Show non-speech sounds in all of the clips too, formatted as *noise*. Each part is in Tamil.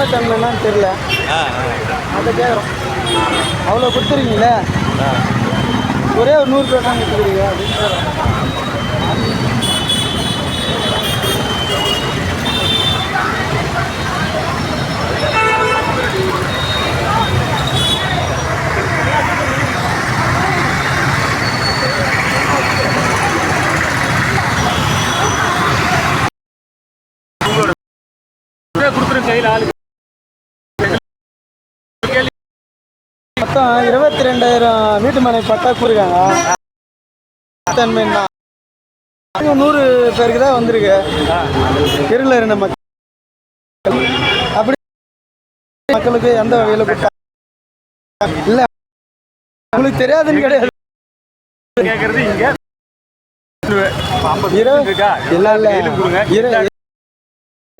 உண்மைத்தன்மைன்னு தெரியல. அதை கேட்குறோம் அவ்வளோ கொடுத்துருக்கீங்களே ஒரே ஒரு நூறு பேர் தான் கொடுத்துருக்கீங்க அப்படின்னு கொடுத்துருங்க கையில் ஆளு மொத்தம் இருபத்தி ரெண்டாயிரம் வீட்டு மனை பட்டா இங்க நூறு பேருக்கு தான் வந்திருக்கு. இருள இருந்த மக்கள். அப்படி மக்களுக்கு எந்த வகையில் கொடுத்தா? இல்லை. உங்களுக்கு தெரியாதுன்னு கிடையாது. கேட்கறது இங்க? இல்லை. இரு-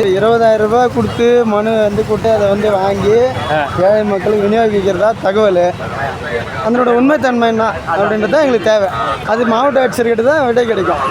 இருபதாயிரம் ரூபாய் கொடுத்து மனு வந்து கொடுத்து அதை வந்து வாங்கி ஏழை மக்களுக்கு விநியோகிக்கிறதா தகவல். அதனோட உண்மைத்தன்மை என்ன அப்படின்றது தான் எங்களுக்கு தேவை. அது மாவட்ட ஆட்சியர்கிட்ட தான் விடை கிடைக்கும்.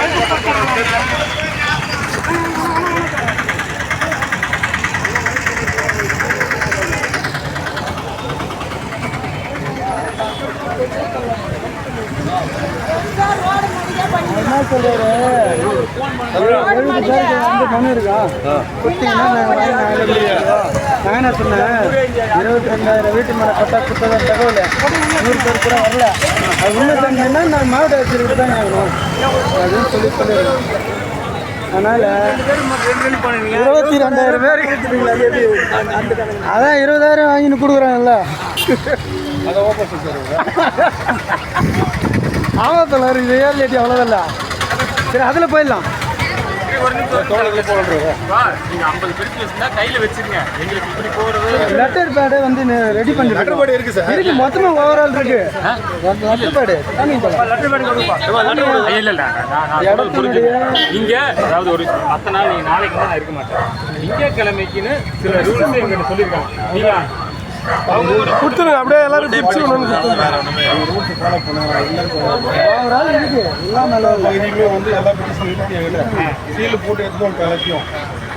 என்ன சொல்றாரு எழுபது பேருக்கு வந்து மனு இருக்கா கொடுத்தீங்கன்னா நாங்கள் வாங்கி நாங்கள் நான் சொன்னேன் இருபத்தி ரெண்டாயிரம் வீட்டு மேலே தகவல் நூறு பேர். கூட வரல அது நான் மாவட்ட ஆட்சியர்கிட்ட தான் ஆகணும் அப்படின்னு சொல்லி சொல்லிடுறேன் அதனால இருபத்தி ரெண்டாயிரம் அதான் இருபதாயிரம் வாங்கின்னு கொடுக்குறாங்கல்ல. ஆமாம் *laughs* தலைவர் இது ஏர் லேட்டி அவ்வளோதில்ல சரி அதில் போயிடலாம். லெட்டர் பேடு வந்து ரெடி பண்ணி லெட்டர் பேடு இருக்கு சார். இருக்கு மொத்தமா ஓவரால் இருக்கு. லெட்டர் பேடு அதாவது ஒரு நாள் நீங்க நாளைக்கு நான் இருக்க மாட்டேன். சில ரூல்ஸ் எங்கிட்ட சொல்லியிருக்காங்க. நீங்க கொடுத்துருங்க அப்படியே எல்லாரும் டிப்ஸ் ஒன்று இருக்கு எல்லாம் நல்லா இல்லை வந்து எல்லா பெட்டிஷன் இருக்கு சீல் போட்டு எடுத்து கலெக்டியும்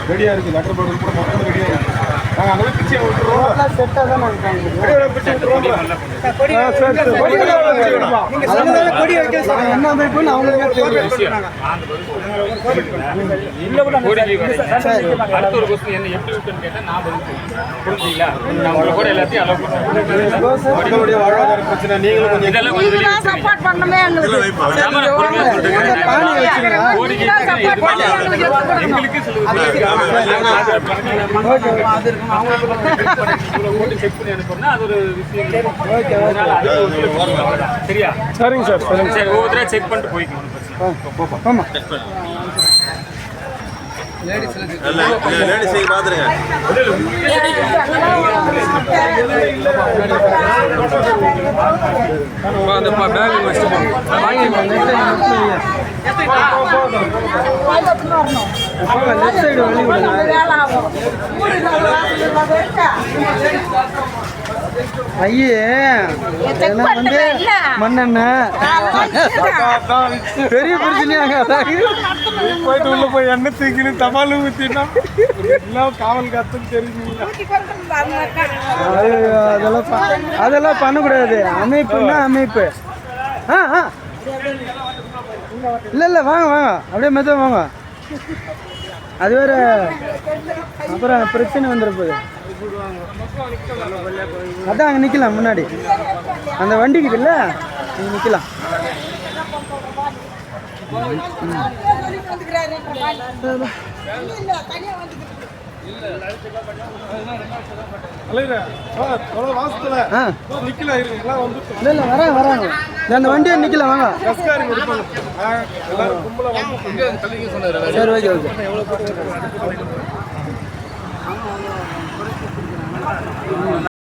ரெடியாக இருக்குது லெட்டர் போர்டு கூட மொத்தம் ரெடியாக இருக்குது நாங்கள் அங்கே பிச்சை விட்டுருவோம். செட்டாக தான் நாங்கள் பிச்சை. விட்டுருவோம் என்ன அமைப்புன்னு அவங்களுக்கே தெரியும். கோரிக்கை அடுத்த ஒரு கொஸ்டின் என்ன எப்படி விட்டுன்னு கேட்டா நான். புரிஞ்சுங்களா நான் உங்களை கூட எல்லாத்தையும் அலோவ் மக்களுடைய வாழ்வாதார பிரச்சனை நீங்களும் கொஞ்சம் இதெல்லாம் கொஞ்சம் சப்போர்ட் பண்ணணுமே எங்களுக்கு. எங்களுக்கு கொடுக்கணும். எங்களுக்கு சில செக் பண்ணி அனுப்புறோம்னா அது ஒரு விஷயம். சரியா? சரிங்க சார் சரிங்க சரி. ஒவ்வொருத்தரா செக் பண்ணிட்டு போய்க்கணும். ஆமாம் லேடிஸை பார்த்துருங்க லெஃப்ட் சைடு வழி விடுங்க ஐயே வந்து இல்ல. மண்ணெண்ணெய் பெரிய பிரச்சனையாங்க போயிட்டு உள்ள போய் எண்ணெய் தூக்கின்னு தபால் ஊற்றினா எல்லாம் காவல் காத்துன்னு தெரியுங்களா அது அதெல்லாம் ப- அதெல்லாம் பண்ணக்கூடாது. அமைப்புன்னா அமைப்பு. ஆ ஆ. இல்லை இல்லை வாங்க வாங்க. அப்படியே மெதுவா வாங்க. அது வேற அப்புறம் பிரச்சனை வந்துருப்போது அதான் அங்கே நிற்கலாம் முன்னாடி. அந்த வண்டிக்கு இல்லை நீங்கள் நிற்கலாம் அலையிற வந்துக்கிறாரு இல்லை. வராங்க வராங்க. அந்த வண்டியை நிற்கலாம் வாங்க. சரி ஓகே ஓகே.